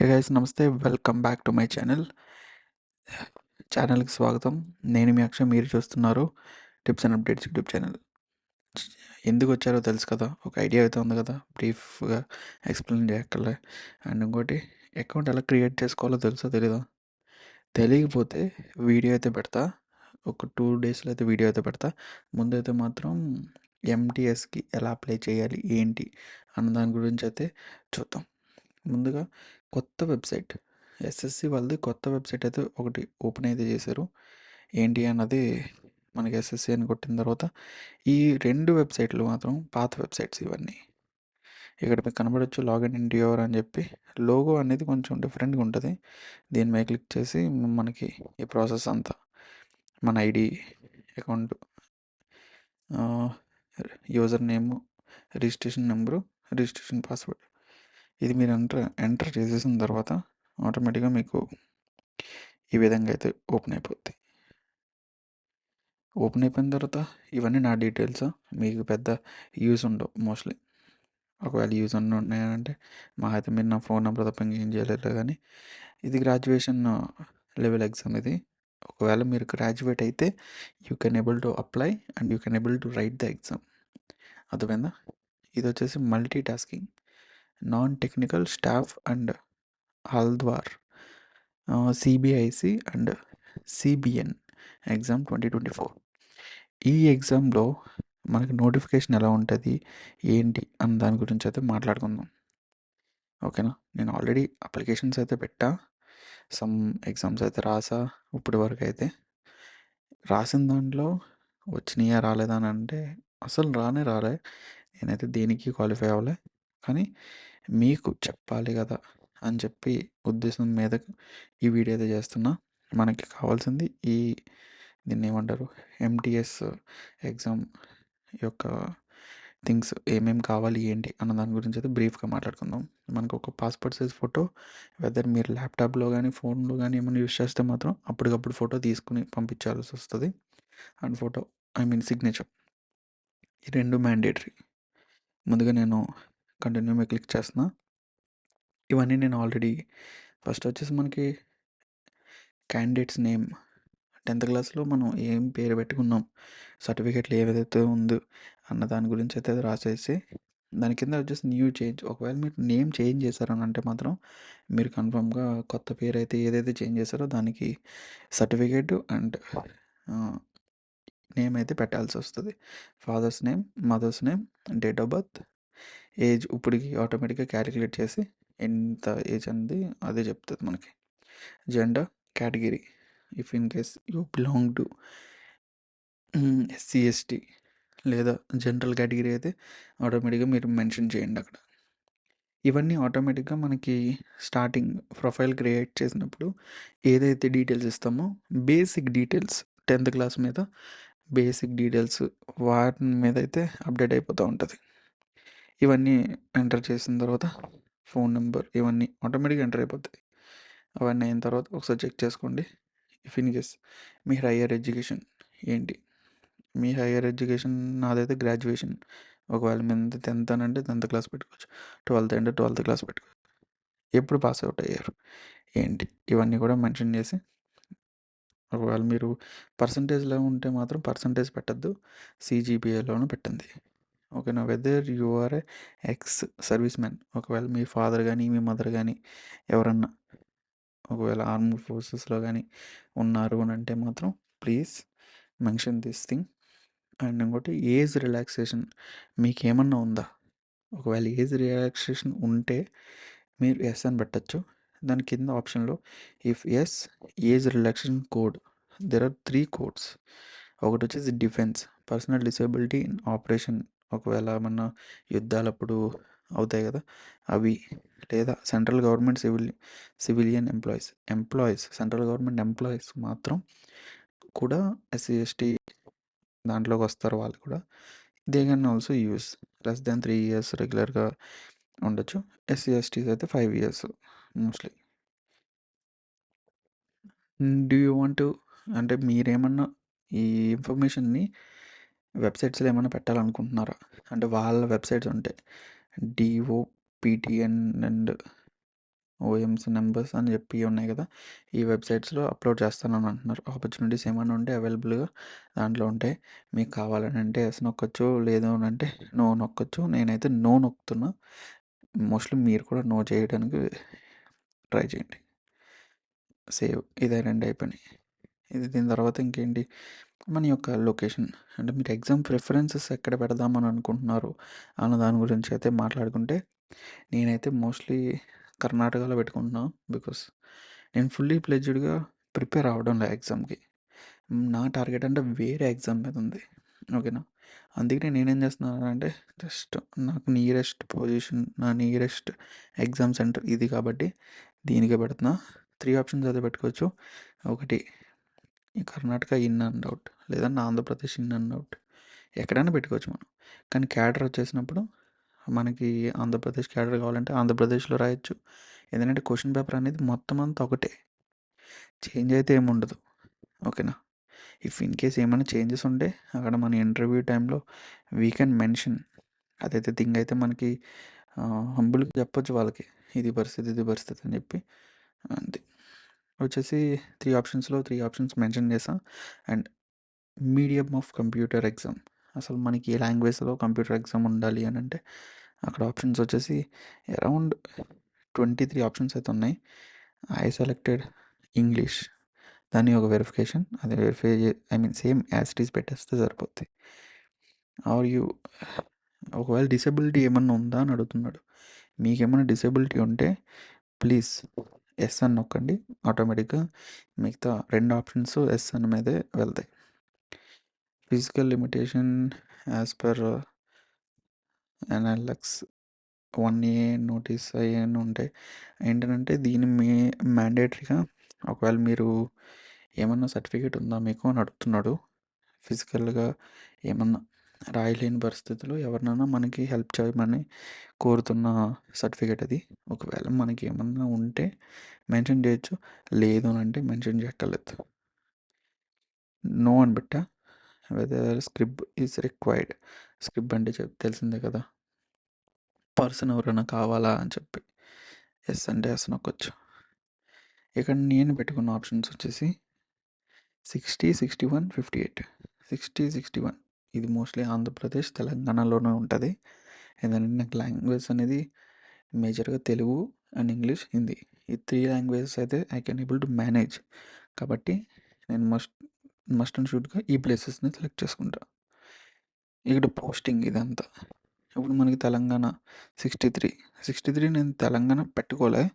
Guys నమస్తే. Welcome back to my channel ఛానల్కి స్వాగతం. నేను మీ అక్షయ్ మీరు చూస్తున్నారు tips and updates YouTube channel ఎందుకు వచ్చారో తెలుసు కదా? ఒక ఐడియా అయితే ఉంది కదా? బ్రీఫ్గా ఎక్స్ప్లెయిన్ చేయక్కర్లే. అండ్ ఇంకోటి అకౌంట్ ఎలా క్రియేట్ చేసుకోవాలో తెలుసో తెలీదా? తెలియకపోతే వీడియో అయితే పెడతా. ఒక టూ డేస్లో అయితే వీడియో అయితే పెడతా. ముందైతే మాత్రం ఎంటీఎస్కి ఎలా అప్లై చేయాలి ఏంటి అన్న దాని గురించి అయితే చూద్దాం. ముందుగా కొత్త వెబ్సైట్. ఎస్ఎస్సి వాళ్ళది కొత్త వెబ్సైట్ అయితే ఒకటి ఓపెన్ అయితే చేశారు. ఏంటి అన్నది మనకి ఎస్ఎస్సి అని కొట్టిన తర్వాత ఈ రెండు వెబ్సైట్లు మాత్రం పాత వెబ్సైట్స్ ఇవన్నీ. ఇక్కడ మీకు కనబడచ్చు లాగిన్ ఇన్ యువర్ అని చెప్పి. లోగో అనేది కొంచెం డిఫరెంట్గా ఉంటుంది. దీని మీద క్లిక్ చేసి మనకి ఈ ప్రాసెస్ అంతా మన ID account user name registration number registration password ఇది మీరు ఎంటర్ ఎంటర్ చేసేసిన తర్వాత ఆటోమేటిక్గా మీకు ఈ విధంగా అయితే ఓపెన్ అయిపోద్ది. ఓపెన్ అయిపోయిన తర్వాత ఇవన్నీ నా డీటెయిల్స్ మీకు పెద్ద యూస్ ఉండవు మోస్ట్లీ. ఒకవేళ యూజ్ అన్నీ ఉన్నాయంటే మా అయితే మీరు నా ఫోన్ నెంబర్ తప్ప ఇంకేం చేయలేదు కానీ ఇది గ్రాడ్యుయేషన్ లెవెల్ ఎగ్జామ్ ఇది. ఒకవేళ మీరు గ్రాడ్యుయేట్ అయితే you can able to apply and you can able to write the exam. అర్థమైందా? ఇది వచ్చేసి multi tasking non technical staff and Havaldar CBIC and CBN exam twenty twenty four ఈ ఎగ్జామ్లో మనకి నోటిఫికేషన్ ఎలా ఉంటుంది ఏంటి అన్న దాని గురించి అయితే మాట్లాడుకుందాం. ఓకేనా? నేను ఆల్రెడీ అప్లికేషన్స్ అయితే పెట్టా సమ్ ఎగ్జామ్స్ అయితే రాసా ఇప్పటి వరకు అయితే. రాసిన దాంట్లో వచ్చినాయా రాలేదా అని అంటే అసలు రానే రాలే. నేనైతే దేనికి క్వాలిఫై అవ్వలే కానీ మీకు చెప్పాలి కదా అని చెప్పి ఉద్దేశం మీద ఈ వీడియో అయితే చేస్తున్నా. మనకి కావాల్సింది ఈ దీన్ని ఏమంటారు? ఎంటీఎస్ ఎగ్జామ్ యొక్క థింగ్స్ ఏమేమి కావాలి ఏంటి అన్న దాని గురించి అయితే బ్రీఫ్గా మాట్లాడుకుందాం. మనకు ఒక పాస్పోర్ట్ సైజ్ ఫోటో వెదర్ మీరు ల్యాప్టాప్లో కానీ ఫోన్లో కానీ ఏమైనా యూస్ చేస్తే మాత్రం అప్పటికప్పుడు ఫోటో తీసుకుని పంపించాల్సి వస్తుంది. And photo I mean signature ఈ రెండు మ్యాండేటరీ ముందుగా నేను కంటిన్యూ మీద క్లిక్ చేస్తున్నా. ఇవన్నీ నేను ఆల్రెడీ ఫస్ట్ వచ్చేసి మనకి క్యాండిడేట్స్ నేమ్. టెన్త్ క్లాస్లో మనం ఏం పేరు పెట్టుకున్నాం సర్టిఫికేట్లు ఏదైతే ఉందో అన్న దాని గురించి అయితే రాసేసి దాని కింద వచ్చేసి న్యూ చేంజ్ ఒకవేళ మీరు నేమ్ చేంజ్ చేశారని అంటే మాత్రం మీరు కన్ఫామ్గా కొత్త పేరు అయితే ఏదైతే చేంజ్ చేశారో దానికి సర్టిఫికేట్ అండ్ నేమ్ అయితే పెట్టాల్సి వస్తుంది. Father's name mother's name date of birth age ఇప్పటికి ఆటోమేటిక్గా క్యాలిక్యులేట్ చేసి ఎంత ఏజ్ అనేది అదే చెప్తుంది మనకి. Gender category. If in case you belong to SC ST లేదా జనరల్ కేటగిరీ అయితే ఆటోమేటిక్గా మీరు మెన్షన్ చేయండి అక్కడ. ఇవన్నీ ఆటోమేటిక్గా మనకి స్టార్టింగ్ ప్రొఫైల్ క్రియేట్ చేసినప్పుడు ఏదైతే డీటెయిల్స్ ఇస్తామో బేసిక్ డీటెయిల్స్ టెన్త్ క్లాస్ మీద బేసిక్ డీటెయిల్స్ వాటి మీద అయితే అప్డేట్ అయిపోతూ ఉంటుంది. ఇవన్నీ ఎంటర్ చేసిన తర్వాత ఫోన్ నెంబర్ ఇవన్నీ ఆటోమేటిక్గా ఎంటర్ అయిపోతాయి. అవన్నీ అయిన తర్వాత ఒకసారి చెక్ చేసుకోండి. ఇఫ్ ఇన్ కేస్ మీ హయ్యర్ ఎడ్యుకేషన్ ఏంటి? మీ హయ్యర్ ఎడ్యుకేషన్ నాదైతే గ్రాడ్యుయేషన్. ఒకవేళ మీద టెన్త్ అని అంటే టెన్త్ క్లాస్ పెట్టుకోవచ్చు. ట్వెల్త్ అంటే ట్వెల్త్ క్లాస్ పెట్టుకోవచ్చు. ఎప్పుడు పాస్ అవుట్ అయ్యారు? ఏంటి? ఇవన్నీ కూడా మెన్షన్ చేసి ఒకవేళ మీరు పర్సంటేజ్లో ఉంటే మాత్రం పర్సంటేజ్ పెట్టద్దు. సీజీపీఏలోనూ పెట్టండి. ఓకేనా whether you are ex service man ఒకవేళ మీ ఫాదర్ కానీ మీ మదర్ కానీ ఎవరన్నా ఒకవేళ ఆర్మీ ఫోర్సెస్లో కానీ ఉన్నారు అని అంటే మాత్రం please mention this thing. And ఇంకోటి ఏజ్ రిలాక్సేషన్. మీకు ఏమన్నా ఉందా? ఒకవేళ ఏజ్ రిలాక్సేషన్ ఉంటే మీరు ఎస్ అని పెట్టచ్చు. దాని కింద ఆప్షన్లో if yes age relaxation code. There are three codes ఒకటి వచ్చేసి defence. Personnel disability in operation. ఒకవేళ ఏమన్నా యుద్ధాలప్పుడు అవుతాయి కదా! అవి లేదా central government civil civilian employees employees central government employees మాత్రం కూడా ఎస్సీ ఎస్టీ దాంట్లోకి వస్తారు వాళ్ళు కూడా. They can also use less than three years రెగ్యులర్గా ఉండొచ్చు. ఎస్సీ ఎస్టీస్ అయితే five years mostly. Do you want అంటే మీరేమన్నా ఈ ఇన్ఫర్మేషన్ని వెబ్సైట్స్లో ఏమైనా పెట్టాలనుకుంటున్నారా? అంటే వాళ్ళ వెబ్సైట్స్ ఉంటాయి. DO PTN and OMC numbers అని చెప్పి ఉన్నాయి కదా. ఈ వెబ్సైట్స్లో అప్లోడ్ చేస్తానని అంటున్నారు. ఆపర్చునిటీస్ ఏమైనా ఉంటే అవైలబుల్గా దాంట్లో ఉంటాయి. మీకు కావాలని అంటే ఎస్ నొక్కొచ్చు లేదు అని అంటే నో నొక్కొచ్చు. నేనైతే నో నొక్కుతున్నా. మోస్ట్లీ మీరు కూడా నో చేయడానికి ట్రై చేయండి. సేవ్ ఇదే రెండు అయిపోయినాయి. ఇది దీని తర్వాత ఇంకేంటి? మన యొక్క లొకేషన్. అంటే మీరు ఎగ్జామ్ ప్రిఫరెన్సెస్ ఎక్కడ పెడదామని అనుకుంటున్నారు అన్న దాని గురించి అయితే మాట్లాడుకుంటే నేనైతే మోస్ట్లీ కర్ణాటకలో పెట్టుకుంటున్నాను బికాస్ నేను ఫుల్లీ ప్లెజ్డ్గా ప్రిపేర్ అవ్వడం లే ఎగ్జామ్కి. నా టార్గెట్ అంటే వేరే ఎగ్జామ్ మీద ఉంది. ఓకేనా? అందుకనే నేనేం చేస్తున్నాను అంటే జస్ట్ నాకు నియరెస్ట్ పొజిషన్ నా నియరెస్ట్ ఎగ్జామ్ సెంటర్ ఇది కాబట్టి దీనికే పెడుతున్నా. త్రీ ఆప్షన్స్ అయితే పెట్టుకోవచ్చు. ఒకటి కర్ణాటక ఇన్ అండ్ అవుట్ లేదంటే ఆంధ్రప్రదేశ్ ఇన్ అండ్ అవుట్. ఎక్కడైనా పెట్టుకోవచ్చు మనం. కానీ క్యాడర్ వచ్చేసినప్పుడు మనకి ఆంధ్రప్రదేశ్ క్యాడర్ కావాలంటే ఆంధ్రప్రదేశ్లో రాయొచ్చు. ఎందుకంటే క్వశ్చన్ పేపర్ అనేది మొత్తం అంతా ఒకటే. చేంజ్ అయితే ఏముండదు ఓకేనా? ఇఫ్ ఇన్ కేస్ ఏమైనా చేంజెస్ ఉంటే అక్కడ మన ఇంటర్వ్యూ టైంలో వీ కెన్ మెన్షన్. అదైతే థింగ్ అయితే మనకి హంబుల్గా చెప్పొచ్చు వాళ్ళకి. ఇది పరిస్థితి ఇది పరిస్థితి అని చెప్పి అంతే. వచ్చేసి త్రీ ఆప్షన్స్లో త్రీ ఆప్షన్స్ మెన్షన్ చేసా and medium of computer exam. అసలు మనకి ఏ లాంగ్వేజ్లో కంప్యూటర్ ఎగ్జామ్ ఉండాలి అని అంటే అక్కడ ఆప్షన్స్ వచ్చేసి అరౌండ్ ట్వంటీ త్రీ ఆప్షన్స్ అయితే ఉన్నాయి. I selected English. దాని ఒక వెరిఫికేషన్ అది వెరిఫై ఐ మీన్ సేమ్ యాసిటీస్ పెట్టేస్తే సరిపోద్ది. ఆర్ యూ ఒకవేళ డిసెబిలిటీ ఏమన్నా ఉందా అని అడుగుతున్నాడు. మీకేమైనా డిసెబిలిటీ ఉంటే ప్లీజ్ ఎస్ అని నొక్కండి ఆటోమేటిక్గా మిగతా రెండు ఆప్షన్స్ ఎస్ అని మీదే వెళ్తాయి. Physical limitation as per NLX one A notice అయ్యని ఉంటాయి ఏంటంటే దీని మే మ్యాండేటరీగా ఒకవేళ మీరు ఏమన్నా సర్టిఫికేట్ ఉందా మీకు అని అడుగుతున్నాడు. ఫిజికల్గా ఏమన్నా రాయలేని పరిస్థితుల్లో ఎవరినైనా మనకి హెల్ప్ చేయమని కోరుతున్న సర్టిఫికేట్ అది. ఒకవేళ మనకి ఏమన్నా ఉంటే మెన్షన్ చేయొచ్చు. లేదు అని అంటే మెన్షన్ చేయక్కర్లేదు నో అని పెట్టా. Whether scribe is required. Scribe అంటే చెప్ తెలిసిందే కదా. పర్సన్ ఎవరైనా కావాలా అని చెప్పి. ఎస్ అంటే ఎస్ నొక్కొచ్చు. ఇక్కడ నేను పెట్టుకున్న ఆప్షన్స్ వచ్చేసి sixty sixty one fifty eight. Sixty sixty one. ఇది మోస్ట్లీ ఆంధ్రప్రదేశ్ తెలంగాణలోనే ఉంటుంది. ఎందుకంటే నాకు లాంగ్వేజ్ అనేది మేజర్గా తెలుగు అండ్ ఇంగ్లీష్ హిందీ. ఈ త్రీ లాంగ్వేజెస్ అయితే I can able to manage కాబట్టి నేను మస్ట్ మస్ట్ అండ్ షూట్గా ఈ ప్లేసెస్ని సెలెక్ట్ చేసుకుంటా. ఇక్కడ పోస్టింగ్ ఇదంతా. ఇప్పుడు మనకి Telangana sixty three sixty three నేను తెలంగాణ పెట్టుకోలే.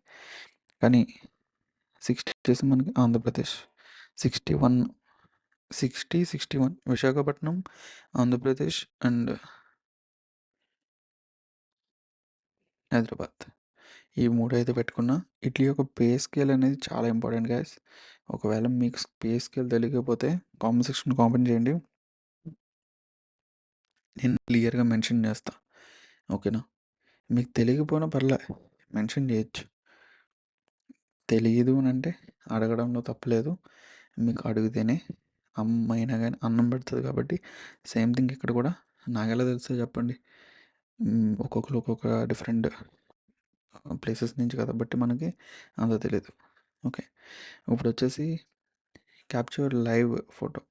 కానీ సిక్స్టీ చేసి మనకి Andhra Pradesh. Sixty one sixty sixty one Visakhapatnam Andhra Pradesh and Hyderabad. ఈ మూడు అయితే పెట్టుకున్నా. ఇడ్లీ యొక్క పే స్కేల్ అనేది చాలా ఇంపార్టెంట్ గ్యాస్. ఒకవేళ మీకు పే స్కేల్ తెలియకపోతే కామెంట్ సెక్షన్ కామెంట్ చేయండి. నేను క్లియర్గా మెన్షన్ చేస్తా. ఓకేనా? మీకు తెలియకపోయినా పర్లే మెన్షన్ చేయొచ్చు. తెలియదు అని అంటే అడగడంలో తప్పలేదు మీకు అడిగితేనే అమ్మైనా కానీ అన్నం పెడుతుంది కాబట్టి సేమ్ థింగ్ ఇక్కడ కూడా నాకెలా తెలుస్తుంది చెప్పండి. ఒక్కొక్కరు ఒక్కొక్క డిఫరెంట్ ప్లేసెస్ నుంచి కాబట్టి మనకి అంత తెలియదు ఓకే. ఇప్పుడు వచ్చేసి క్యాప్చర్ లైవ్ ఫోటో.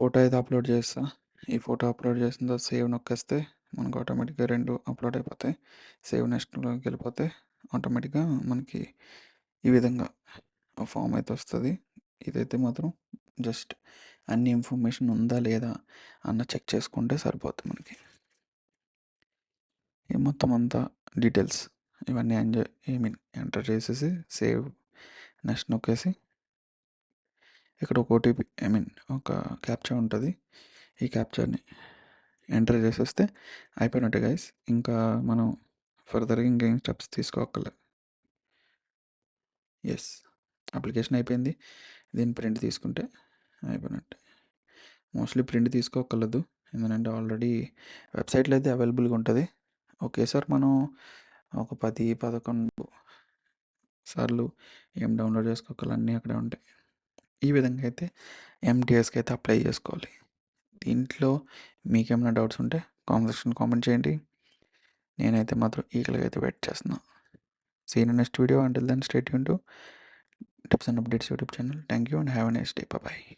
ఫోటో అయితే అప్లోడ్ చేస్తా? ఈ ఫోటో అప్లోడ్ చేసిన తర్వాత సేవ్ నొక్కేస్తే మనకు ఆటోమేటిక్గా రెండు అప్లోడ్ అయిపోతాయి. సేవ్ నెక్స్ట్లోకి వెళ్ళిపోతే ఆటోమేటిక్గా మనకి ఈ విధంగా ఫామ్ అయితే వస్తుంది. ఇదైతే మాత్రం జస్ట్ అన్ని ఇన్ఫర్మేషన్ ఉందా లేదా అన్న చెక్ చేసుకుంటే సరిపోతుంది మనకి. మొత్తం అంతా డీటెయిల్స్ ఇవన్నీ ఎంజాయ్ ఐ మీన్ ఎంటర్ చేసేసి సేవ్ నెక్స్ట్ నొక్కేసి ఇక్కడ ఒక ఓటీపీ ఐ మీన్ ఒక క్యాప్చర్ ఉంటుంది. ఈ క్యాప్చర్ని ఎంటర్ చేసేస్తే అయిపోయినట్టే గైస్. ఇంకా మనం ఫర్దర్గా ఇంకేం స్టెప్స్ తీసుకోకలే ఎస్ అప్లికేషన్ అయిపోయింది. దీన్ని ప్రింట్ తీసుకుంటే అయిపోయినట్టే. మోస్ట్లీ ప్రింట్ తీసుకోకర్లేదు ఎందుకంటే ఆల్రెడీ వెబ్సైట్లో అయితే అవైలబుల్గా ఉంటుంది. Okay sir. మనం ఒక పది పదకొండు సార్లు ఏం డౌన్లోడ్ చేసుకోవాలి అన్నీ అక్కడే ఉంటాయి. ఈ విధంగా అయితే ఎంటీఎస్కి అయితే అప్లై చేసుకోవాలి. దీంట్లో మీకేమైనా డౌట్స్ ఉంటే కామెంట్ సెక్షన్ కామెంట్ చేయండి. నేనైతే మాత్రం ఈగలుగా అయితే వెయిట్ చేస్తున్నాను seen next video until then stay Yoon to tips and updates YouTube channel thank you and have a nice day bye